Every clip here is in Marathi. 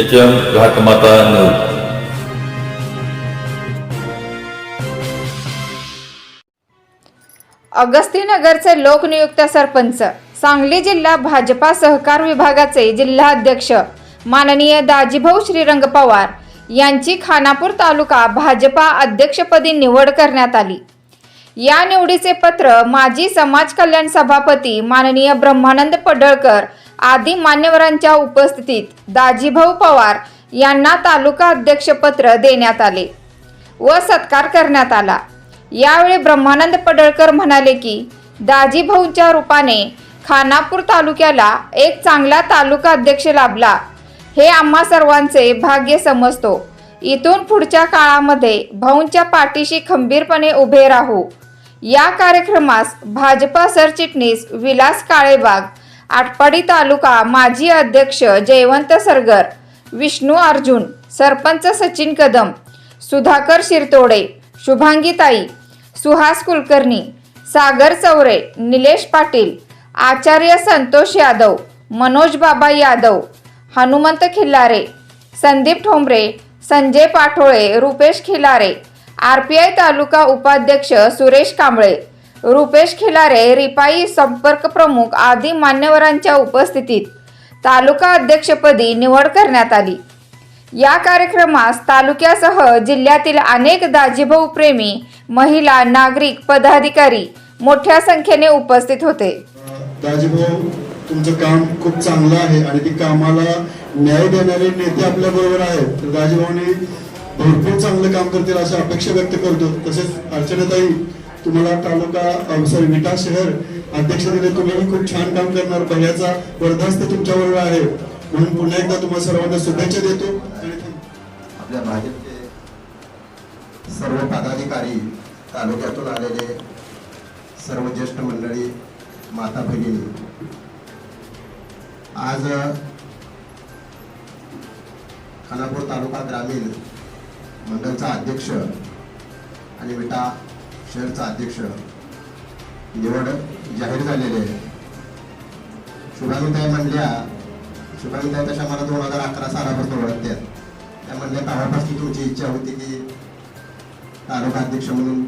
एच एम घाटमाता न्यूज अगस्तीनगरचे लोकनियुक्त सरपंच. सांगली जिल्हा भाजपा सहकार विभागाचे जिल्हाध्यक्ष. माननीय दाजीभाऊ श्रीरंग पवार यांची खानापूर तालुका भाजपा अध्यक्षपदी निवड करण्यात आली. या निवडीचे पत्र माजी समाज कल्याण सभापती माननीय ब्रह्मानंद पडळकर आदी मान्यवरांच्या उपस्थितीत दाजीभाऊ पवार यांना तालुका अध्यक्षपत्र देण्यात आले व सत्कार करण्यात आला. यावेळी ब्रह्मानंद पडळकर म्हणाले की दाजीभाऊंच्या रूपाने खानापूर तालुक्याला एक चांगला तालुका अध्यक्ष लाभला हे आम्हा सर्वांचे भाग्य समजतो. इथून पुढच्या काळामध्ये भाऊंच्या पाठीशी खंबीरपणे उभे राहू. या कार्यक्रमास भाजपा सरचिटणीस विलास काळेबाग आटपाडी तालुका माजी अध्यक्ष जयवंत सरगर विष्णू अर्जुन सरपंच सचिन कदम सुधाकर शिरतोडे शुभांगीताई सुहास कुलकर्णी सागर चौरे निलेश पाटील आचार्य Santosh Yadav Manoj Baba Yadav Hanumant Khillare Sandeep Thombare Sanjay Pathole Rupesh Khilare R P I तालुका उपाध्यक्ष सुरेश कांबळे रुपेश खिलारे रिपाई संपर्क प्रमुख आदी मान्यवरांच्या उपस्थितीत तालुका अध्यक्षपदी निवड करण्यात आली. या कार्यक्रमास तालुक्यासह जिल्ह्यातील अनेक दाजीभाऊ प्रेमी महिला नागरिक पदाधिकारी मोठ्या संख्येने उपस्थित होते. दाजीभाऊ तुमचं काम खूप चांगलं आहे आणि ती कामाला न्याय देणारे नेते आपल्या बरोबर आहेत. तर दाजीभाऊनी भरपूर चांगलं काम करतील अशी अपेक्षा व्यक्त करतो. तसेच अर्चनाताई तुम्हाला तालुका सॉरी विटा शहर अध्यक्ष दिले तुम्ही खूप छान काम करणार. भैयाचा वर्धास्त तुमच्याबरोबर आहे. म्हणून पुन्हा एकदा तुम्हाला सर्वांना शुभेच्छा देतो. आणि आपल्या भाजपचे सर्व पदाधिकारी तालुक्यातून आलेले सर्व ज्येष्ठ मंडळी माता भगिनी आज खानापूर तालुका ग्रामीण मंडळचा अध्यक्ष आणि विटा शहरचा अध्यक्ष निवड जाहीर झालेले आहे. शुभांगीताई म्हणल्या शुभांगीताई तशा मला दोन हजार अकरा सालापासून ओळखतात त्या म्हणल्या तेव्हापासून तुमची इच्छा होती की तालुका अध्यक्ष म्हणून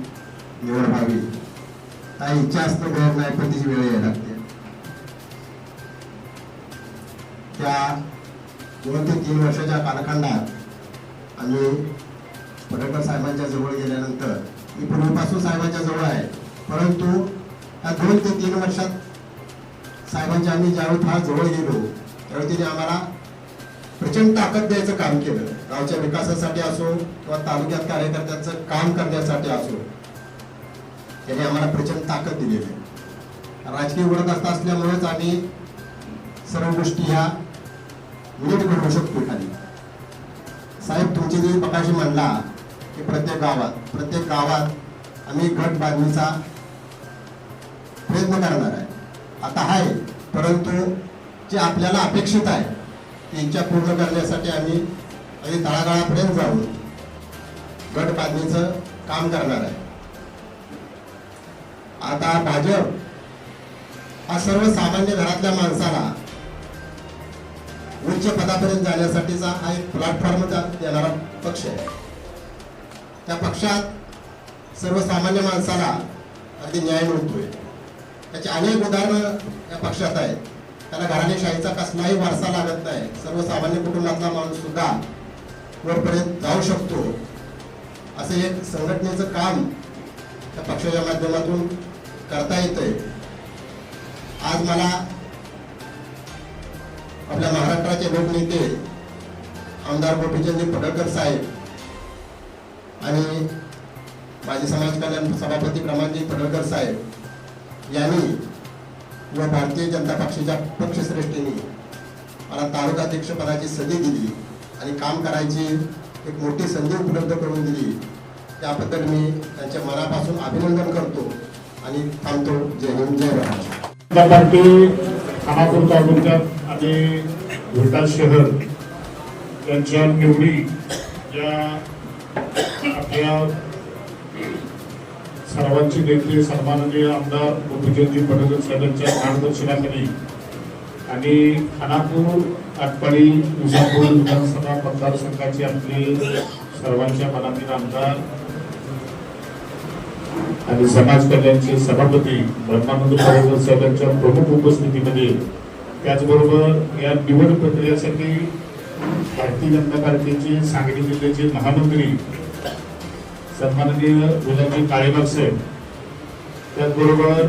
निवड व्हावी. काय इच्छा असतं मिळत नाही पण तिची वेळ यायला लागते. त्या दोन ते तीन वर्षाच्या कालखंडात आम्ही पडळकर साहेबांच्या जवळ गेल्यानंतर ही पूर्वीपासून साहेबांच्या जवळ आहे. परंतु या दोन ते तीन वर्षात साहेबांच्या आम्ही ज्यावेळी फार जवळ गेलो त्यावेळी तिने आम्हाला प्रचंड ताकद द्यायचं काम केलं. गावच्या विकासासाठी असो किंवा तालुक्यात कार्यकर्त्यांचं काम करण्यासाठी असो त्याने आम्हाला प्रचंड ताकद दिलेली आहे. राजकीय असता असल्यामुळेच आम्ही सर्व गोष्टी ह्या नीट घडवू शकतो खाली साहेब तुमची जे पकाशी म्हणला की प्रत्येक गावात प्रत्येक गावात आम्ही गट बांधणीचा प्रयत्न करणार आहे. आता आहे परंतु जे आपल्याला अपेक्षित आहे ती इच्छा पूर्ण करण्यासाठी आम्ही अगदी तळागाळापर्यंत जाऊन गट बांधणीचं काम करणार आहे. आता भाजप हा सर्वसामान्य घरातल्या माणसाला उच्च पदापर्यंत जाण्यासाठीचा हा एक प्लॅटफॉर्म देणारा पक्ष आहे. त्या पक्षात सर्वसामान्य माणसाला अगदी न्याय मिळतोय. त्याची अनेक उदाहरणं या पक्षात आहेत. त्याला घराणेशाहीचा कसलाही वारसा लागत नाही. सर्वसामान्य कुटुंबातला माणूस सुद्धा वरपर्यंत जाऊ शकतो. असं एक संघटनेचं काम त्या पक्षाच्या माध्यमातून करता येतंय. आज मला आपल्या महाराष्ट्राचे लोकनेते आमदार गोपीचंद पडळकर साहेब आणि माजी समाज कल्याण सभापती प्रमाणजी पडळकर साहेब यांनी व भारतीय जनता पक्षाच्या पक्षश्रेष्ठींनी मला तालुका अध्यक्षपदाची संधी दिली आणि काम करायची एक मोठी संधी उपलब्ध करून दिली. त्याबद्दल मी त्यांच्या मनापासून अभिनंदन करतो आणि थांबतो. जय हिंद जय महाराष्ट्र. पार्टी खानापूर तालुक्यात आणि विटा शहर त्यांच्या निवडी या या सर्वांची नेते सन्माननीय आमदार गोपीचंदजी पटेल साहेबांच्या मार्गदर्शनाखाली आणि खानापूर आटपाडी विजापूर विधानसभा मतदारसंघाचे आपले सर्वांच्या मनातील आमदार आणि समाज कल्याणचे सभापती ब्रह्मानंद पटेल साहेबांच्या प्रमुख उपस्थितीमध्ये त्याचबरोबर या निवड प्रक्रियेसाठी भारतीय जनता पार्टीचे सांगली जिल्ह्याचे महामंत्री सन्माननीय विलाजी काळेबाग साहेब त्याचबरोबर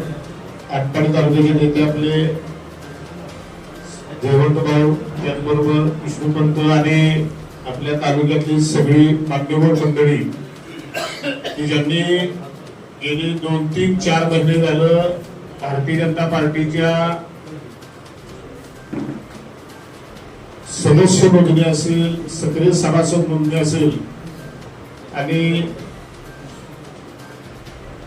आटपाडी तालुक्याचे नेते आपले जयवंत भाऊ त्याचबरोबर विष्णुपंत आणि आपल्या तालुक्यातली सगळी मान्यवर मंडळी की ज्यांनी गेली दोन तीन चार महिने झालं भारतीय जनता पार्टीच्या सदस्य नोंदणी असेल सक्रिय सभासद नोंदणी असेल आणि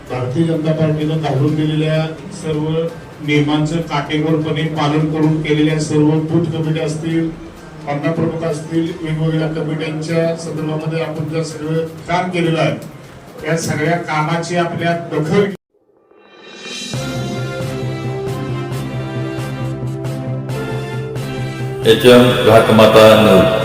भारतीय जनता पार्टीनं घालून दिलेल्या सर्व नियमांचं काटेकोरपणे पालन करून केलेल्या सर्व बूथ कमिट्या असतील पन्ना प्रमुख असतील वेगवेगळ्या कमिट्यांच्या संदर्भामध्ये आपण ज्या सगळं काम केलेलं आहे त्या सगळ्या कामाची आपल्या दखल एच एम घाटमाता न्यूज.